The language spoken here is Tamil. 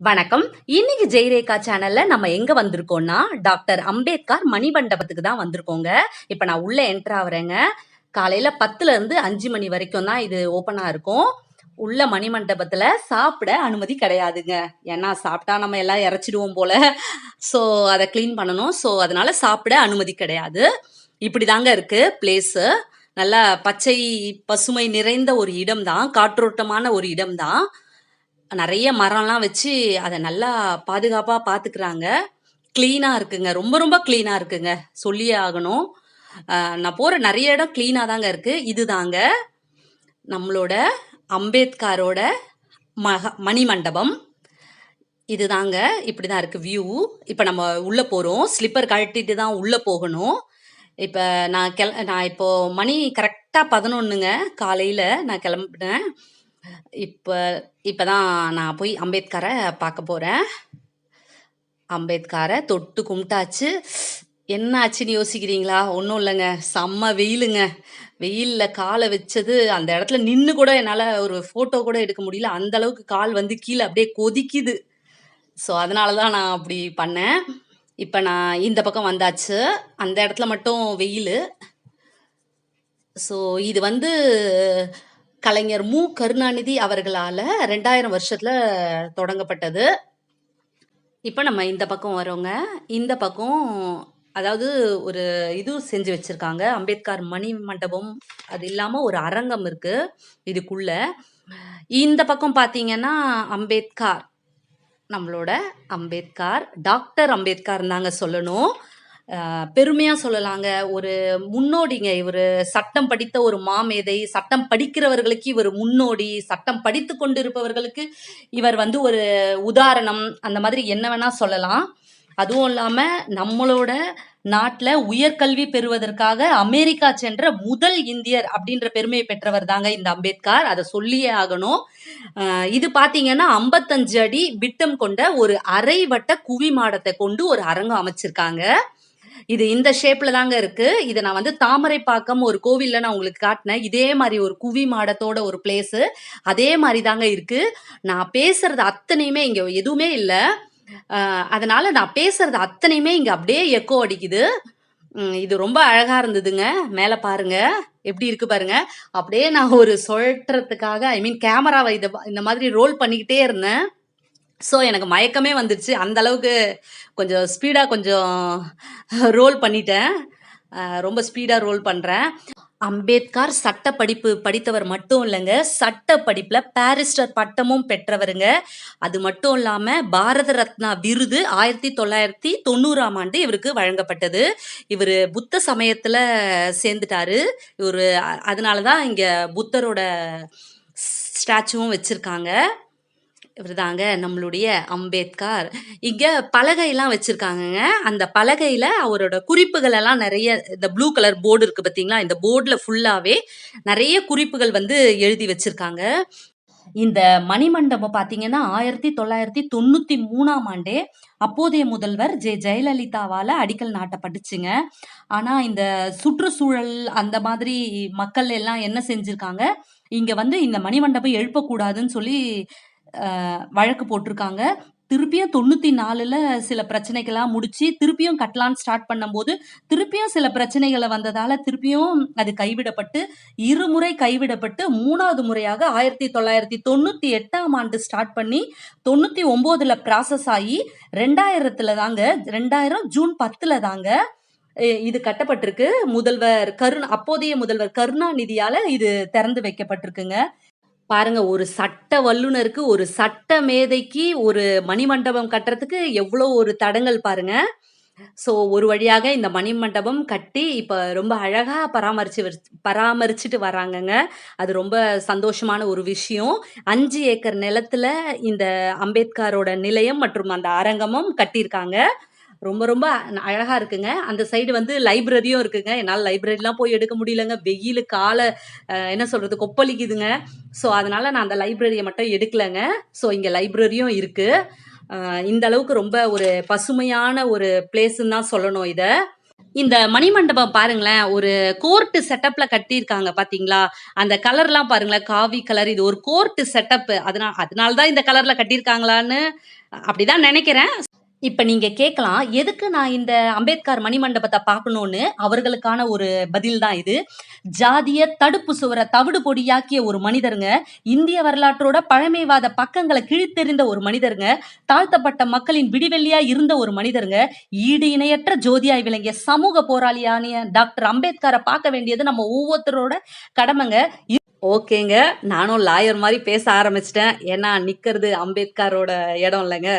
வணக்கம். இன்னைக்கு ஜெயரேகா சேனல்ல நம்ம எங்க வந்திருக்கோம்னா டாக்டர் அம்பேத்கர் மணிமண்டபத்துக்கு தான் வந்திருக்கோங்க. இப்ப நான் உள்ள என்டர் ஆகுறேங்க. காலையில பத்துல இருந்து அஞ்சு மணி வரைக்கும் தான் இது ஓப்பனா இருக்கும். உள்ள மணிமண்டபத்துல சாப்பிட அனுமதி கிடையாதுங்க. ஏன்னா சாப்பிட்டா நம்ம எல்லாம் இறைச்சிடுவோம் போல. ஸோ அதை க்ளீன் பண்ணணும். ஸோ அதனால சாப்பிட அனுமதி கிடையாது. இப்படிதாங்க இருக்கு பிளேஸு நல்லா பச்சை பசுமை நிறைந்த ஒரு இடம் தான் காற்றோட்டமான ஒரு இடம் தான் நிறைய மரம்லாம் வச்சு அதை நல்லா பாதுகாப்பாக பார்த்துக்கிறாங்க க்ளீனாக இருக்குங்க. ரொம்ப ரொம்ப க்ளீனாக இருக்குங்க. சொல்லியே ஆகணும். நான் போகிற நிறைய இடம் க்ளீனாக தாங்க இருக்குது இதுதாங்க நம்மளோட அம்பேத்கரோட மக மணிமண்டபம். இதுதாங்க இப்படி தான் இருக்குது வியூ இப்போ நம்ம உள்ளே போகிறோம் ஸ்லிப்பர் கழட்டிட்டு தான் உள்ளே போகணும். இப்போ நான் கிள நான் இப்போது மணி கரெக்டாக பதினொன்றுங்க காலையில் நான் கிளம்பினேன் இப்போ இப்போ தான் நான் போய் அம்பேத்கரை பார்க்க போகிறேன் அம்பேத்கரை தொட்டு கும்பிட்டாச்சு. என்ன ஆச்சுன்னு யோசிக்கிறீங்களா? ஒன்றும் இல்லைங்க. செம்ம வெயிலுங்க. வெயிலில் காலை வச்சது அந்த இடத்துல நின்று கூட என்னால் ஒரு ஃபோட்டோ கூட எடுக்க முடியல. அந்த அளவுக்கு கால் வந்து கீழே அப்படியே கொதிக்குது. ஸோ அதனால தான் நான் அப்படி பண்ணேன். இப்போ நான் இந்த பக்கம் வந்தாச்சு. அந்த இடத்துல மட்டும் வெயில். ஸோ இது வந்து கலைஞர் மு. கருணாநிதி அவர்களால் ரெண்டாயிரம் வருஷத்தில் தொடங்கப்பட்டது. இப்போ நம்ம இந்த பக்கம் வரோங்க. இந்த பக்கம் அதாவது ஒரு இது செஞ்சு வச்சுருக்காங்க. அம்பேத்கர் மணி மண்டபம் அது இல்லாமல் ஒரு அரங்கம் இருக்குது இதுக்குள்ள. இந்த பக்கம் பார்த்தீங்கன்னா அம்பேத்கர் நம்மளோட அம்பேத்கர் டாக்டர் அம்பேத்கர் தாங்க சொல்லணும். பெருமையாக சொல்லலாங்க. ஒரு முன்னோடிங்க இவர் சட்டம் படித்த ஒரு மாமேதை சட்டம் படிக்கிறவர்களுக்கு இவர் முன்னோடி சட்டம் படித்து கொண்டிருப்பவர்களுக்கு இவர் வந்து ஒரு உதாரணம். அந்த மாதிரி என்ன வேணால் சொல்லலாம். அதுவும் இல்லாமல் நம்மளோட நாட்டில் உயர்கல்வி பெறுவதற்காக அமெரிக்கா சென்ற முதல் இந்தியர் அப்படின்ற பெருமையை பெற்றவர் தாங்க இந்த அம்பேத்கர். அதை சொல்லியே ஆகணும். இது பார்த்தீங்கன்னா ஐம்பத்தஞ்சு அடி விட்டம் கொண்ட ஒரு அரைவட்ட குவி மாடத்தை கொண்டு ஒரு அரங்கம் அமைச்சிருக்காங்க. இது இந்த ஷேப்ல தாங்க இருக்கு. இதை நான் வந்து தாமரைப்பாக்கம் ஒரு கோவில்ல நான் உங்களுக்கு காட்டினேன். இதே மாதிரி ஒரு குவி மாடத்தோட ஒரு பிளேஸ் அதே மாதிரி தாங்க இருக்கு. நான் பேசுறது அத்தனையுமே இங்க எதுவுமே இல்லை. அதனால நான் பேசுறது அத்தனையுமே இங்க அப்படியே எக்கோ அடிக்குது. இது ரொம்ப அழகா இருந்ததுங்க. மேல பாருங்க. எப்படி இருக்கு பாருங்க. அப்படியே நான் ஒரு சொல்றதுக்காக ஐ மீன் கேமராவை இதை இந்த மாதிரி ரோல் பண்ணிக்கிட்டே இருந்தேன். ஸோ எனக்கு மயக்கமே வந்துடுச்சு அந்த அளவுக்கு கொஞ்சம் ஸ்பீடாக கொஞ்சம் ரோல் பண்ணிட்டேன். ரொம்ப ஸ்பீடாக ரோல் பண்ணுறேன் அம்பேத்கர் சட்ட படிப்பு படித்தவர் மட்டும் இல்லைங்க. சட்ட படிப்பில் பாரிஸ்டர் பட்டமும் பெற்றவருங்க. அது மட்டும் இல்லாமல் பாரத ரத்னா விருது ஆயிரத்தி தொள்ளாயிரத்தி தொண்ணூறாம் ஆண்டு இவருக்கு வழங்கப்பட்டது. இவர் புத்த சமயத்தில் சேர்ந்துட்டாரு. இவர் அதனால தான் இங்கே புத்தரோட ஸ்டாச்சுவும் வச்சுருக்காங்க. இவர் தாங்க நம்மளுடைய அம்பேத்கர். இங்கே பலகையெல்லாம் வச்சுருக்காங்கங்க. அந்த பலகையில் அவரோட குறிப்புகள் எல்லாம் நிறைய இந்த ப்ளூ கலர் போர்டு இருக்குது பார்த்தீங்களா? இந்த போர்டில் ஃபுல்லாகவே நிறைய குறிப்புகள் வந்து எழுதி வச்சுருக்காங்க. இந்த மணிமண்டபம் பார்த்தீங்கன்னா ஆயிரத்தி தொள்ளாயிரத்தி தொண்ணூற்றி மூணாம் ஆண்டே அப்போதைய முதல்வர் ஜெ. ஜெயலலிதாவால் அடிக்கல் நாட்டப்பட்டுச்சுங்க. ஆனால் இந்த சுற்றுச்சூழல் அந்த மாதிரி மக்கள் எல்லாம் என்ன செஞ்சுருக்காங்க? இங்கே வந்து இந்த மணிமண்டபம் எழுப்பக்கூடாதுன்னு சொல்லி வழக்கு போட்டிருக்காங்க. திருப்பியும் தொண்ணூற்றி நாலில் சில பிரச்சனைகள்லாம் முடிச்சு திருப்பியும் கட்டலான்னு ஸ்டார்ட் பண்ணும்போது திருப்பியும் சில பிரச்சனைகளை வந்ததால் திருப்பியும் அது கைவிடப்பட்டு இருமுறை கைவிடப்பட்டு மூணாவது முறையாக ஆயிரத்தி தொள்ளாயிரத்தி தொண்ணூற்றி எட்டாம் ஆண்டு ஸ்டார்ட் பண்ணி தொண்ணூற்றி ஒம்போதில் ப்ராசஸ் ஆகி ரெண்டாயிரத்தில் தாங்க ரெண்டாயிரம் ஜூன் பத்தில் தாங்க இது கட்டப்பட்டிருக்கு. முதல்வர் கருண் அப்போதைய முதல்வர் கருணாநிதியால இது திறந்து வைக்கப்பட்டிருக்குங்க. பாருங்க ஒரு சட்ட வல்லுனருக்கு ஒரு சட்ட மேதைக்கு ஒரு மணிமண்டபம் கட்டுறதுக்கு எவ்வளோ ஒரு தடங்கள் பாருங்க. ஸோ ஒரு வழியாக இந்த மணிமண்டபம் கட்டி இப்போ ரொம்ப அழகாக பராமரிச்சு வச்சு- பராமரிச்சுட்டு வராங்கங்க. அது ரொம்ப சந்தோஷமான ஒரு விஷயம். அஞ்சு ஏக்கர் நிலத்தில் இந்த அம்பேத்கரோட நிலையம் மற்றும் அந்த அரங்கமும் கட்டியிருக்காங்க. ரொம்ப ரொம்ப அழகாக அழகா இருக்குங்க. அந்த சைடு வந்து லைப்ரரியும் இருக்குங்க. என்னால் லைப்ரரிலாம் போய் எடுக்க முடியலங்க. வெயில் காலை என்ன சொல்றது கொப்பளிக்குதுங்க. ஸோ அதனால நான் அந்த லைப்ரரியை மட்டும் எடுக்கலைங்க. ஸோ இங்கே லைப்ரரியும் இருக்கு. இந்த அளவுக்கு ரொம்ப ஒரு பசுமையான ஒரு பிளேஸ்ன்னு தான் சொல்லணும் இதை. இந்த மணிமண்டபம் பாருங்களேன், ஒரு கோர்ட்டு செட்டப்ல கட்டியிருக்காங்க பார்த்தீங்களா? அந்த கலர்லாம் பாருங்களேன், காவி கலர். இது ஒரு கோர்ட்டு செட்டப். அதனால அதனால தான் இந்த கலர்ல கட்டியிருக்காங்களான்னு அப்படிதான் நினைக்கிறேன். இப்ப நீங்க கேட்கலாம், எதுக்கு நான் இந்த அம்பேத்கர் மணிமண்டபத்தை பார்க்கணும்னு? அவர்களுக்கான ஒரு பதில் தான் இது. ஜாதிய தடுப்பு சுவரை தவிடு பொடியாக்கிய ஒரு மனிதருங்க. இந்திய வரலாற்றோட பழமைவாத பக்கங்களை கிழித்தெறிந்த ஒரு மனிதருங்க. தாழ்த்தப்பட்ட மக்களின் விடிவெள்ளியா இருந்த ஒரு மனிதருங்க. ஈடு இணையற்ற ஜோதியாய் விளங்கிய சமூக போராளியான டாக்டர் அம்பேத்கரை பார்க்க வேண்டியது நம்ம ஒவ்வொருத்தரோட கடமைங்க. இ ஓகேங்க. நானும் லாயர் மாதிரி பேச ஆரம்பிச்சிட்டேன் ஏன்னா நிக்கிறது அம்பேத்கரோட இடம் இல்லைங்க